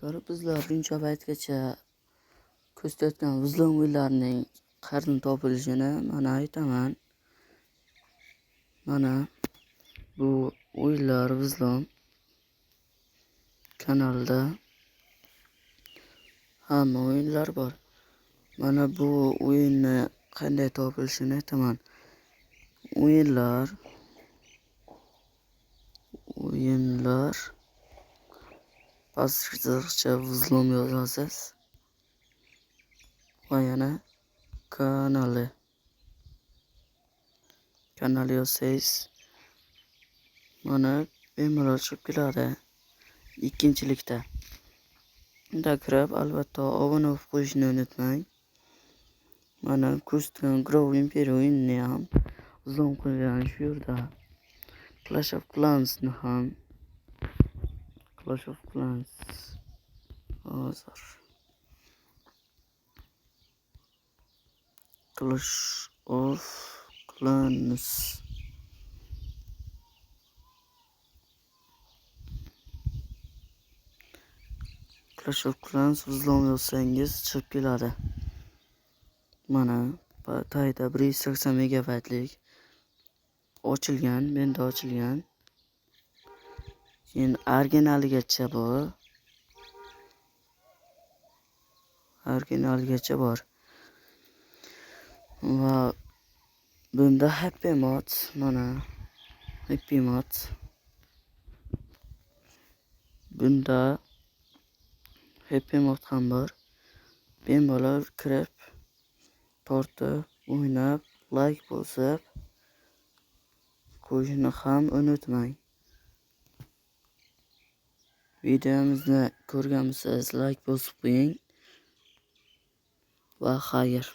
Ko'rib bizlar buncha paytgacha ko'rsatayotgan Vizlon uylarning qarni topilishini mana aytaman. Mana bu uylar Vizlon kanalida hamma o'yinlar bor. Mana bu o'yinni qanday topilishini aytaman. O'yinlar o'yinlar pastki chiziqcha Vizlon yozasiz va yana kanali kanal yozsangiz mana bemalol chiqib keladi ikkinchilikda. Unda kirib albatta obuna bo'lib qo'yishni unutmang. Mana ko'rsatgan Grow Imperial o'yinini ham Vizlon qo'ygan shu yerda. Clash of Clans'ni ham Clash of Clans. Hozir Clash of Clans. Clash of Clans Vizlon yozsangiz chiqib keladi. Mana tagida 180 megabaytlik. Ochilgan, menda ochilgan. Keyin originaligacha bor. Originaligacha bor. Va bunda Happy Mod mana Happy Mod bunda Happy Mod ham bor. Bemalol kirib tortib, o'ynab, like bosib qo'yishni ham unutmang. Videomizni ko'rganmisiz like bosib qo'ying va xayr.